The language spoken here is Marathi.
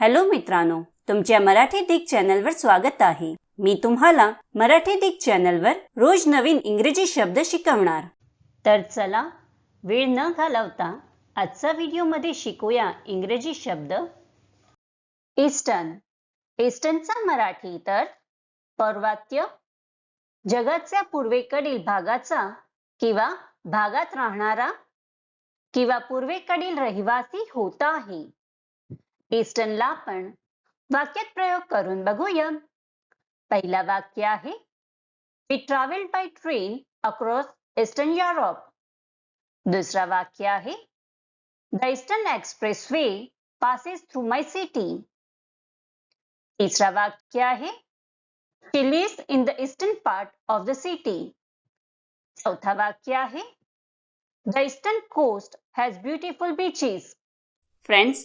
हॅलो मित्रांनो तुमच्या मराठी दिग चॅनलवर स्वागत आहे. मी तुम्हाला मराठी दिग चॅनलवर रोज नवीन इंग्रजी शब्द शिकवणार. तर चला वेळ न घालवता आजचा व्हिडिओमध्ये शिकूया इंग्रजी शब्द. ईस्टर्न. ईस्टर्नचा मराठी तर पौर्वात्य जगाच्या पूर्वेकडील भागाचा किंवा भागात राहणारा किंवा पूर्वेकडील रहिवासी होता आहे. ईस्टर्नला आपण वाक्यात प्रयोग करून बघूया. पहिला वाक्य आहे we travel by train across eastern Europe दुसरा वाक्य आहे the eastern expressway passes through my city तिसरा वाक्य आहे she lives in the eastern part of the city चौथा वाक्य आहे the eastern coast has beautiful beaches friends